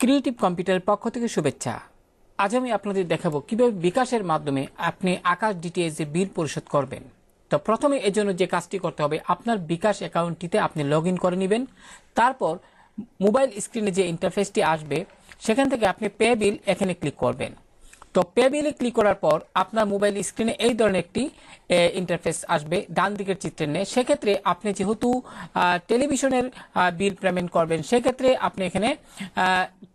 Creative কম্পিউটারের পক্ষ থেকে শুভেচ্ছা। আজ আমি আপনাদের দেখাবো কীভাবে বিকাশের মাধ্যমে আপনি আকাশ ডিটিএস এর বিল পরিশোধ করবেন। তো প্রথমে এর জন্য যে কাজটি করতে হবে, আপনার বিকাশ অ্যাকাউন্টটিতে আপনি লগ করে নেবেন। তারপর মোবাইল স্ক্রিনে যে ইন্টারফেসটি আসবে, সেখান থেকে আপনি পে বিল এখানে ক্লিক করবেন। তো পে বিলে ক্লিক করার পর আপনার মোবাইল স্ক্রিনে এই ধরনের একটি ইন্টারফেস আসবে ডান দিকের চিত্রে নিয়ে সেক্ষেত্রে আপনি যেহেতু টেলিভিশনের বিল পেমেন্ট করবেন, সেক্ষেত্রে আপনি এখানে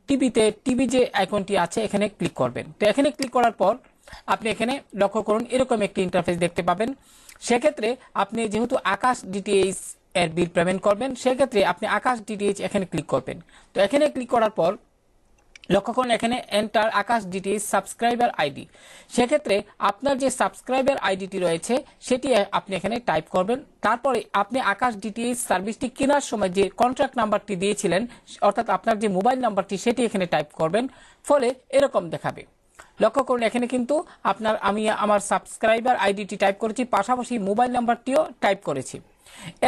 টিভিতে, টিভি যে আইকনটি আছে, এখানে ক্লিক করবেন। তো এখানে ক্লিক করার পর আপনি এখানে লক্ষ্য করুন, এরকম একটি ইন্টারফেস দেখতে পাবেন। সেক্ষেত্রে আপনি যেহেতু আকাশ ডিটিএইচ এর বিল পেমেন্ট করবেন, সেক্ষেত্রে আপনি আকাশ ডিটিএইচ এখানে ক্লিক করবেন। তো এখানে ক্লিক করার পর লক্ষ্য করুন, এখানে enter Akash DTH subscriber ID সেক্ষেত্রে আপনার যে সাবস্ক্রাইবার আইডিটি রয়েছে, সেটি আপনি এখানে টাইপ করবেন। তারপরে আপনি আকাশ ডিটিএইচ সার্ভিসটি কেনার সময় যে কন্ট্রাক্ট নাম্বারটি দিয়েছিলেন, অর্থাৎ আপনার যে মোবাইল নাম্বারটি সেটি এখানে টাইপ করবেন। ফলে এরকম দেখাবে। লক্ষ্য করুন, এখানে কিন্তু আপনার আমি আমার সাবস্ক্রাইবার আইডিটি টাইপ করেছি, পাশাপাশি মোবাইল নাম্বারটিও টাইপ করেছি।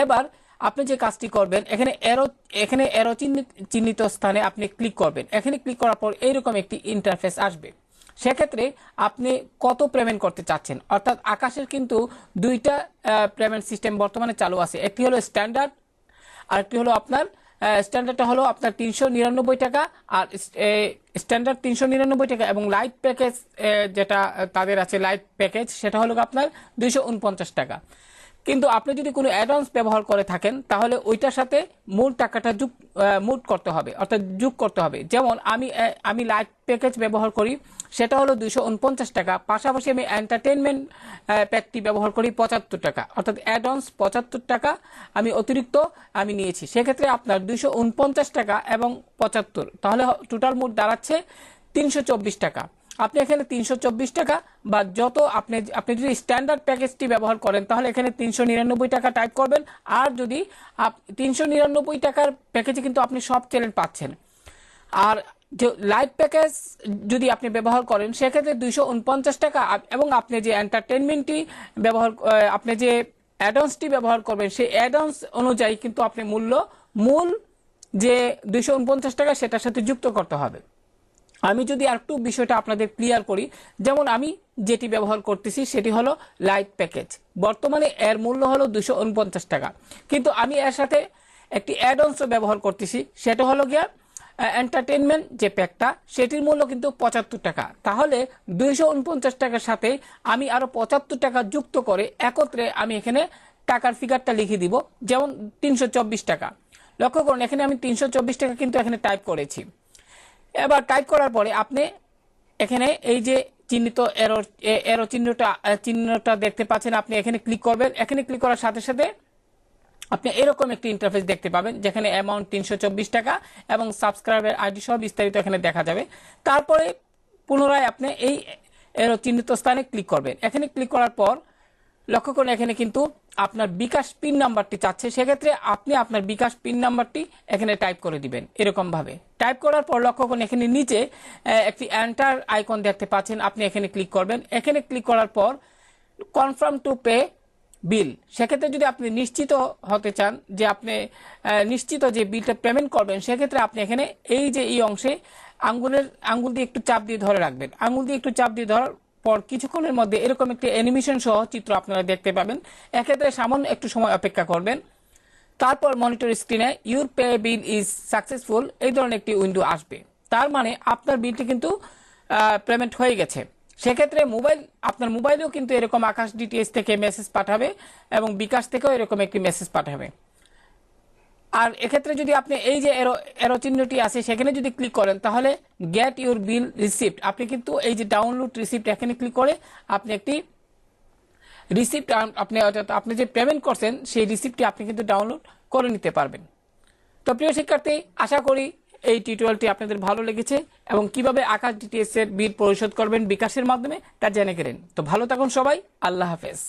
এবার আপনি যে কাজটি করবেন, এখানে এরো এখানে এরো চিহ্নিত স্থানে আপনি ক্লিক করবেন। এখানে ক্লিক করার পর এইরকম একটি ইন্টারফেস আসবে। সেক্ষেত্রে আপনি কত পেমেন্ট করতে চাচ্ছেন? অর্থাৎ আকাশের কিন্তু দুইটা পেমেন্ট সিস্টেম বর্তমানে চালু আছে। একটি হলো স্ট্যান্ডার্ড আর আরেকটি হলো আপনার স্ট্যান্ডার্ডটা হলো আপনার তিনশো নিরানব্বই টাকা আর স্ট্যান্ডার্ড তিনশো নিরানব্বই টাকা এবং লাইট প্যাকেজ যেটা তাদের আছে লাইট প্যাকেজ সেটা হলো আপনার দুইশো উনপঞ্চাশ টাকা। কিন্তু আপনি যদি কোনো অ্যাডভান্স ব্যবহার করে থাকেন, তাহলে ওইটার সাথে মূল টাকাটা যুগ মুট করতে হবে, অর্থাৎ যোগ করতে হবে। যেমন আমি আমি লাইট প্যাকেজ ব্যবহার করি, সেটা হলো দুইশো উনপঞ্চাশ টাকা। পাশাপাশি আমি এন্টারটেনমেন্ট প্যাকটি ব্যবহার করি পঁচাত্তর টাকা। অর্থাৎ অ্যাডভান্স পঁচাত্তর টাকা আমি অতিরিক্ত আমি নিয়েছি। সেক্ষেত্রে আপনার দুইশো উনপঞ্চাশ টাকা এবং পঁচাত্তর। তাহলে টোটাল মোট দাঁড়াচ্ছে তিনশো চব্বিশ টাকা। আপনি এখানে তিনশো চব্বিশ টাকা বা যত আপনি আপনি যদি স্ট্যান্ডার্ড প্যাকেজটি ব্যবহার করেন, তাহলে এখানে তিনশো নিরানব্বই টাকা টাইপ করবেন। আর যদি তিনশো নিরানব্বই টাকার প্যাকেজে কিন্তু আপনি সব চ্যানেল পাচ্ছেন। আর যে লাইভ প্যাকেজ যদি আপনি ব্যবহার করেন, সেক্ষেত্রে দুইশো উনপঞ্চাশ টাকা। এবং আপনি যে এন্টারটেনমেন্টটি ব্যবহার আপনি যে অ্যাডভান্সটি ব্যবহার করবেন, সেই অ্যাডভান্স অনুযায়ী কিন্তু আপনি মূল্য, মূল যে দুইশো উনপঞ্চাশ টাকা, সেটার সাথে যুক্ত করতে হবে। আমি যদি আরেকটু বিষয়টা আপনাদের ক্লিয়ার করি, যেমন আমি যেটি ব্যবহার করতেছি সেটি হলো লাইট প্যাকেজ বর্তমানে এর মূল্য হলো দুশো টাকা। কিন্তু আমি এর সাথে একটি অ্যাড অনসও ব্যবহার করতেছি, সেটা হলো গিয়া এন্টারটেনমেন্ট যে প্যাকটা সেটির মূল্য কিন্তু পঁচাত্তর টাকা। তাহলে দুইশো উনপঞ্চাশ টাকার সাথে আমি আরও পঁচাত্তর টাকা যুক্ত করে একত্রে আমি এখানে টাকার ফিগারটা লিখে দিব, যেমন তিনশো চব্বিশ টাকা। লক্ষ্য করুন, এখানে আমি তিনশো চব্বিশ টাকা কিন্তু এখানে টাইপ করেছি। এবার টাইপ করার পরে আপনি এখানে এই যে চিহ্নিত এরো এরো চিহ্নটা চিহ্নটা দেখতে পাচ্ছেন, আপনি এখানে ক্লিক করবেন। এখানে ক্লিক করার সাথে সাথে আপনি এরকম একটি ইন্টারফেস দেখতে পাবেন, যেখানে অ্যামাউন্ট তিনশো চব্বিশ টাকা এবং সাবস্ক্রাইবার আইডি সহ বিস্তারিত এখানে দেখা যাবে। তারপরে পুনরায় আপনি এই এরো চিহ্নিত স্থানে ক্লিক করবেন। এখানে ক্লিক করার পর লক্ষ্য করুন, এখানে কিন্তু আপনার বিকাশ পিন নাম্বারটি চাচ্ছে, সেক্ষেত্রে আপনি আপনার বিকাশ পিন নাম্বারটি এখানে টাইপ করে দিবেন এরকম ভাবে টাইপ করার পর লক্ষ্য করুন, এখানে নিচে একটি এন্টার আইকন দেখতে পাচ্ছেন, আপনি এখানে ক্লিক করবেন। এখানে ক্লিক করার পর কনফার্ম টু পে বিল। সেক্ষেত্রে যদি আপনি নিশ্চিত হতে চান যে আপনি নিশ্চিত যে বিলটা পেমেন্ট করবেন, সেক্ষেত্রে আপনি এখানে এই যে এই অংশে আঙ্গুলের, আঙ্গুল দিয়ে একটু চাপ দিয়ে ধরে রাখবেন। আঙ্গুল দিয়ে একটু চাপ দিয়ে ধরার পর কিছুক্ষণের মধ্যে এরকম একটি অ্যানিমেশন সহ চিত্র আপনারা দেখতে পাবেন। এক্ষেত্রে সামান্য একটু সময় অপেক্ষা করবেন। তারপর মনিটর স্ক্রিনে your pay bill is successful এই ধরনের একটি উইন্ডো আসবে। তার মানে আপনার বিলটি কিন্তু পেমেন্ট হয়ে গেছে। সেক্ষেত্রে মোবাইল আপনার মোবাইলেও কিন্তু এরকম আকাশ ডিটিএস থেকে মেসেজ পাঠাবে এবং বিকাশ থেকেও এরকম একটি মেসেজ পাঠাবে। আর এক্ষেত্রে যদি আপনি এই যে এরো চিহ্নটি আছে, সেখানে যদি ক্লিক করেন, তাহলে গেট ইউর বিল রিসিপ্ট আপনি কিন্তু এই যে ডাউনলোড রিসিপ্ট এখানে ক্লিক করে আপনি একটি রিসিপ্ট আপনি অর্থাৎ আপনি যে পেমেন্ট করছেন, সেই রিসিপ্টটি আপনি কিন্তু ডাউনলোড করে নিতে পারবেন। তো প্রিয় শিক্ষার্থী, আশা করি এই টিউটোরিয়ালটি আপনাদের ভালো লেগেছে এবং কীভাবে আকাশ ডিটিএস এর বিল পরিশোধ করবেন বিকাশের মাধ্যমে তা জেনে গেলেন। তো ভালো থাকুন সবাই, আল্লাহ হাফেজ।